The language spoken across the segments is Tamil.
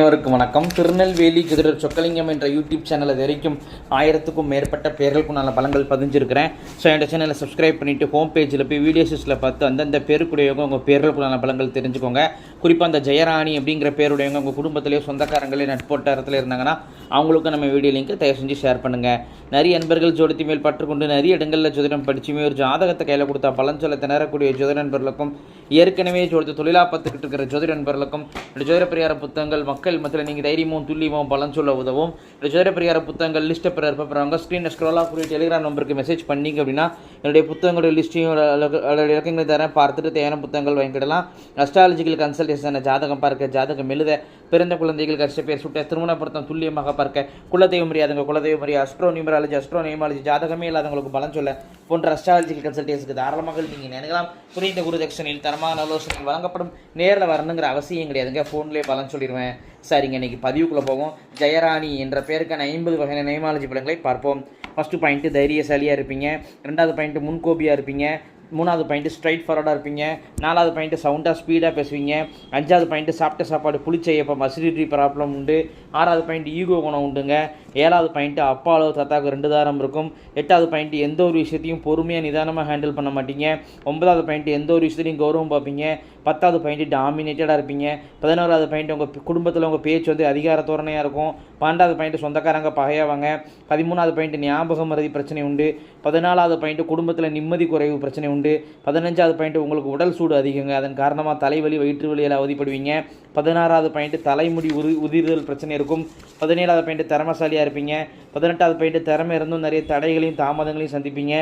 அனைவருக்கும் வணக்கம். திருநெல்வேலி கிதிரர் சொக்கலிங்கம் என்ற யூடியூப் சேனலை வரைக்கும் ஆயிரத்துக்கும் மேற்பட்ட பேர்களுக்குண்டான பலங்கள் பதிஞ்சிருக்கிறேன். ஸோ இந்த சேனலை சப்ஸ்கிரைப் பண்ணிவிட்டு ஹோம் பேஜில் போய் வீடியோஸில் பார்த்து அந்தந்த பேருக்குடையவங்க உங்கள் பேர்களுக்குண்டான பலங்கள் தெரிஞ்சுக்கோங்க. குறிப்பாக அந்த ஜெயராணி அப்படிங்கிற பேருடையவங்க உங்கள் குடும்பத்திலேயே சொந்தக்காரங்களே நட்போட்டாரத்தில் இருந்தாங்கன்னா அவங்களுக்கும் நம்ம வீடியோ லிங்க் தயவு செஞ்சு ஷேர் பண்ணுங்கள் நிறைய நண்பர்கள் ஜோடித்து மேல் பற்றுக்கொண்டு நிறைய இடங்களில் ஜோதிடம் படிச்சுமே ஒரு ஜாதகத்தை கையில் கொடுத்தா பலன் சொல்ல திணறக்கூடிய ஜோதிட நண்பர்களுக்கும் ஏற்கனவே ஜோதித்து தொழிலாக பார்த்துக்கிட்டு இருக்கிற ஜோதிட நண்பர்களுக்கும் இந்த ஜோதிட புத்தகங்கள் மக்கள் மத்தியில் நீங்கள் தைரியமும் துல்லியமும் பலன் சொல்ல உதவும். இந்த ஜோதிட புத்தகங்கள் லிஸ்ட்டை பெற இருப்பவங்க ஸ்க்ரீனில் ஸ்க்ரோலாக கூடிய டெலிகிராம் நம்பருக்கு மெசேஜ் பண்ணீங்க அப்படின்னா என்னுடைய புத்தகங்களுடைய லிஸ்ட்டையும் அதோட இலக்கங்களை தரேன். பார்த்துட்டு தேவையான புத்தகங்கள் வாங்கிக்கிடலாம் அஸ்ட்ராலஜிக்கல் கன்சல்டேஷன் ஜாதகம் பார்க்க ஜாதகம் எழுத பிறந்த குழந்தைகள் கஷ்ட பேர் சுட்ட திருமண பொருத்தம் துல்லியமாக பார்க்க குலதெய்வம் அறியாதவங்க குலதெய்வம் அறியா அஸ்ட்ரோ நியூமராலஜி அஸ்ட்ரோ நியூமாலஜி ஜாதகமே இல்லாதவங்களுக்கு பலன் சொல்ல போன்ற அஸ்ட்ராலஜிக்கல் கன்சல்டேஷனுக்கு தாராளமாக நீங்கள் நினைக்கலாம். குறைந்த குரு தட்சணையில் தரமான ஆலோசனைகள் வழங்கப்படும். நேரில் வரணுங்கிற அவசியம் கிடையாதுங்க. ஃபோன்லேயே பலன் சொல்லிடுவேன். சரிங்க இன்னைக்கு பதிவுக்குள்ளே போவோம். ஜெயராணி என்ற பேருக்கான ஐம்பது வகையான நெய்மாலஜி பலன்களை பார்ப்போம். ஃபஸ்ட்டு பாயிண்ட்டு தைரியசாலியாக இருப்பீங்க. ரெண்டாவது பாயிண்ட்டு முன்கோபியாக இருப்பீங்க. மூணாவது பாயிண்ட்டு ஸ்ட்ரைட் ஃபார்வர்டாக இருப்பீங்க. நாலாவது பாயிண்ட்டு சவுண்டாக ஸ்பீடாக பேசுவீங்க. அஞ்சாவது பாயிண்ட்டு சாப்பிட்ட சாப்பாடு புளிச்ச ஏப்பம் அசிடிட்டி ப்ராப்ளம் உண்டு. ஆறாவது பாயிண்ட் ஈகோ குணம் உண்டுங்க. ஏழாவது பாயிண்ட்டு அப்பா அளவு தாத்தாவுக்கு ரெண்டு தாரம் இருக்கும். எட்டாவது பாயிண்ட்டு எந்த ஒரு விஷயத்தையும் பொறுமையாக நிதானமாக ஹேண்டில் பண்ண மாட்டீங்க. ஒன்பதாவது பாயிண்ட்டு எந்த ஒரு விஷயத்தையும் கௌரவம் பார்ப்பீங்க. பத்தாவது பாயிண்ட்டு டாமினேட்டடாக இருப்பீங்க. பதினோராவது பாயிண்ட் உங்கள் குடும்பத்தில் உங்கள் பேச்சு வந்து அதிகார தோரணையாக இருக்கும். பன்னெண்டாவது பாயிண்ட்டு சொந்தக்காரங்க பகையாவாங்க. பதிமூணாவது பாயிண்ட்டு ஞாபகம் மறதி பிரச்சனை உண்டு. பதினாலாவது பாயிண்ட்டு குடும்பத்தில் நிம்மதி குறைவு பிரச்சனை உண்டு உண்டு. பதினஞ்சாவது பாயிண்ட்டு உங்களுக்கு உடல் சூடு அதிகங்க. அதன் காரணமாக தலைவலி வயிற்று வலியில் அவதிப்படுவீங்க. பதினாறாவது பாயிண்ட்டு தலைமுடி உரு உதிர்தல் பிரச்சனை இருக்கும். பதினேழாவது பாயிண்ட்டு திறமசாலியாக இருப்பீங்க. பதினெட்டாவது பாயிண்ட்டு திறமை இருந்தும் நிறைய தடைகளையும் தாமதங்களையும் சந்திப்பீங்க.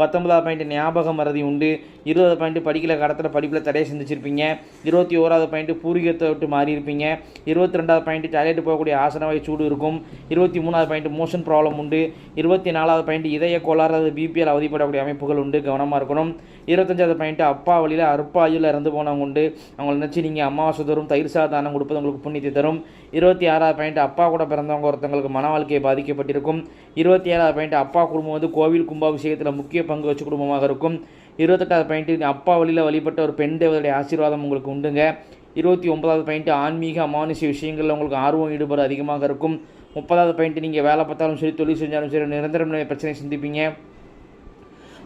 பத்தொன்பதாவது பாயிண்ட்டு ஞாபகம் மறதி உண்டு. இருபது பாயிண்ட்டு படிக்கல கடத்தில் படிப்பில் தடையை சந்திச்சிருப்பீங்க. இருபத்தி ஓராவது பாயிண்ட்டு பூர்வீகத்தை விட்டு மாறி இருப்பீங்க இருபத்தி ரெண்டாவது பாயிண்ட்டு டாய்லெட் போகக்கூடிய ஆசனவாய் சூடு இருக்கும். இருபத்தி மூணாவது பாயிண்ட் மோஷன் ப்ராப்ளம் உண்டு. இருபத்தி நாலாவது பாயிண்ட்டு இதய கோளாறு பிபிஎல் அவதிப்படக்கூடிய அமைப்புகள் உண்டு. கவனமாக இருக்கணும். இருபத்தஞ்சாவது பாயிண்ட்டு அப்பா வழியில் அற்பாயில் இறந்து போனவங்க உண்டு. அவங்கள நினச்சி நீங்கள் அமாவாசை தரும் தயிர் சாதானம் கொடுப்பது உங்களுக்கு புண்ணியத்தை தரும். இருபத்தி ஆறாவது பாயிண்ட் அப்பா கூட பிறந்தவங்க ஒருத்தங்களுக்கு மன வாழ்க்கையை பாதிக்கப்பட்டிருக்கும். இருபத்தி ஏழாவது பாயிண்ட் அப்பா குடும்பம் வந்து கோவில் கும்பாபிஷேகத்தில் முக்கிய பங்கு வச்சு குடும்பமாக இருக்கும். இருபத்தெட்டாவது பாயிண்ட்டு அப்பா வழியில் வழிபட்ட ஒரு பெண் தேவதைய ஆசீர்வாதம் உங்களுக்கு உண்டுங்க. இருபத்தி ஒன்பதாவது பாயிண்ட்டு ஆன்மீக அமானுஷ விஷயங்களில் உங்களுக்கு ஆர்வம் ஈடுபாடு அதிகமாக இருக்கும். முப்பதாவது பாயிண்ட்டு நீங்கள் வேலை பார்த்தாலும் சரி தொழில் செஞ்சாலும் சரி நிரந்தரம் பிரச்சனை சந்திப்பீங்க.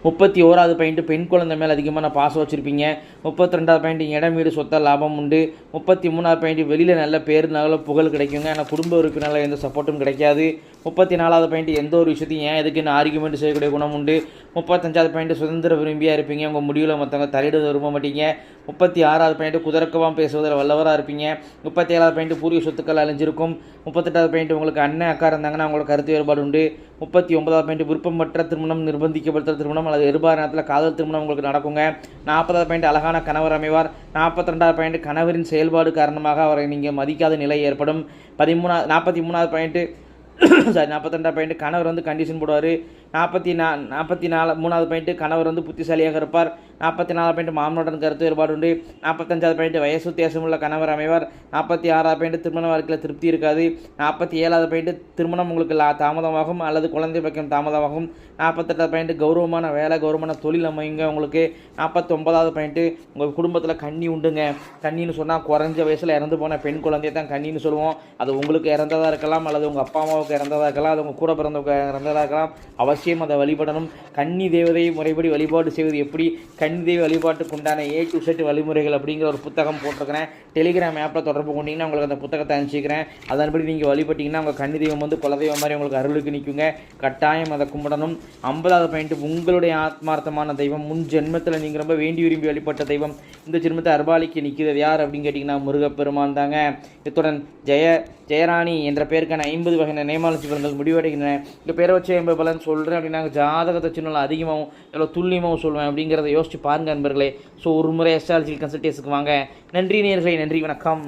முப்பத்தி ஓராவது பாயிண்ட்டு பெண் குழந்தை மேலே அதிகமான பாசம் வச்சுருப்பீங்க. முப்பத்தி ரெண்டாவது பாயிண்ட் இடம் வீடு சொத்த லாபம் உண்டு. முப்பத்தி மூணாவது பாயிண்ட் வெளியில் நல்ல பேர் நல்ல புகழ் கிடைக்குங்க. ஆனால் குடும்ப உறுப்பினரில் எந்த சப்போர்ட்டும் கிடைக்காது. முப்பத்தி நாலாவது பாயிண்ட் எந்த ஒரு விஷயத்தையும் ஏன் எதுக்குன்னு ஆர்குமெண்ட் செய்யக்கூடிய குணம் உண்டு முப்பத்தஞ்சாவது பாயிண்ட் சுதந்திர விரும்பியாக இருப்பீங்க. உங்கள் முடிவில் மற்றவங்க தலையிட விரும்ப மாட்டீங்க. முப்பத்தி ஆறாவது பாயிண்ட் குதர்க்கமாக பேசுவதில் வல்லவராக இருப்பீங்க. முப்பத்தி ஏழாவது பாயிண்ட் பூர்வீக சொத்துக்கள் அழிஞ்சிருக்கும். முப்பத்தெட்டாவது பாயிண்ட் உங்களுக்கு அண்ணன் அக்கா இருந்தாங்கன்னா அவங்களுக்கு கருத்து வேறுபாடு உண்டு. முப்பத்தி ஒன்பதாவது பாயிண்ட் விருப்பமற்ற திருமணம் நிர்பந்திக்கப்பட்ட திருமணம் அல்லது எதிர்பார நேரத்தில் காதல் திருமணம் உங்களுக்கு நடக்குங்க. நாற்பதாவது பாயிண்ட் அழகான கணவர் அமைவார். நாற்பத்தி ரெண்டாவது பாயிண்ட் கணவரின் செயல்பாடு காரணமாக அவரை நீங்கள் மதிக்காத நிலை ஏற்படும். பதிமூணா நாற்பத்தி மூணாவது பாயிண்ட்டு சாரி நாற்பத்தி ரெண்டாவது பாயிண்ட் கணவர் வந்து கண்டிஷன் போடுவார். நாற்பத்தி நா நாற்பத்தி நாலு மூணாவது பாயிண்ட்டு கணவர் வந்து புத்திசாலியாக இருப்பார். நாற்பத்தி நாலாவது பாயிண்ட் மாமனுடன் கருத்து வேறுபாடு உண்டு நாற்பத்தஞ்சாவது பாயிண்ட் வயசு வித்தியாசம் உள்ள கணவர் அமைவார். நாற்பத்தி ஆறாவது பாயிண்ட் திருமண வாழ்க்கையில் திருப்தி இருக்காது. நாற்பத்தி ஏழாவது பாயிண்ட் திருமணம் உங்களுக்கு தாமதமாகும் அல்லது குழந்தை பக்கம் தாமதமாகும். நாற்பத்தெட்டாவது பாயிண்ட் கௌரவமான வேலை கௌரவமான தொழில் அமைங்க உங்களுக்கு. நாற்பத்தொம்பதாவது பாயிண்ட்டு உங்கள் குடும்பத்தில் கண்ணி உண்டுங்க. கண்ணின்னு சொன்னால் குறைஞ்ச வயசில் இறந்து போன பெண் குழந்தைய தான் கண்ணின்னு சொல்லுவோம். அது உங்களுக்கு இறந்ததாக இருக்கலாம் அல்லது உங்கள் அப்பா அம்மாவுக்கு இறந்ததாக இருக்கலாம் அது உங்கள் கூட பிறந்தவங்க இறந்ததாக இருக்கலாம். அவசியம் அதை வழிபடணும். கன்னி தேவதையை முறைப்படி வழிபாடு செய்வது எப்படி? கன்னி தேவி வழிபாட்டுக்கு உண்டான ஏ டு செட் வழிமுறைகள் அப்படிங்கிற ஒரு புத்தகம் போட்டிருக்கிறேன். டெலிகிராம் ஆப்பில் தொடர்பு கொண்டீங்கன்னா உங்களுக்கு அந்த புத்தகத்தை அனுப்பிச்சிக்கிறேன். அதன்படி நீங்கள் வழிபட்டிங்கன்னா உங்கள் கன்னி தெய்வம் வந்து குலதெய்வம் மாதிரி உங்களுக்கு அருளுக்கு நிற்குங்க கட்டாயம் அதை கும்பிடணும். ஐம்பதாவது பாயிண்ட் உங்களுடைய ஆத்மார்த்தமான தெய்வம் முன் ஜென்மத்தில் நீங்கள் ரொம்ப வேண்டி விரும்பி வழிபட்ட தெய்வம் இந்த ஜென்மத்தை அர்பாலிக்கு நிற்கிறது யார் அப்படின்னு கேட்டிங்கன்னா முருகப்பெருமான் தாங்க. இத்துடன் ஜெய ஜெயராணி என்ற பேருக்கான ஐம்பது வகையான நேமாலஜி பலன்கள் முடிவடைகின்றன. இந்த பேரை வச்சு ஐம்பது பலன் சொல்கிறேன் அப்படின்னா ஜாதகத்தை சின்ன அதிகமாகவும் எவ்வளோ துல்லியமாகவும் சொல்லுவேன் அப்படிங்கிறத யோசிச்சு பாருங்கள் நண்பர்களே. ஸோ ஒரு முறை எஸ்ட்ராலஜி கன்சல்டேஷனுக்கு வாங்க. நன்றி நேர்களை நன்றி வணக்கம்.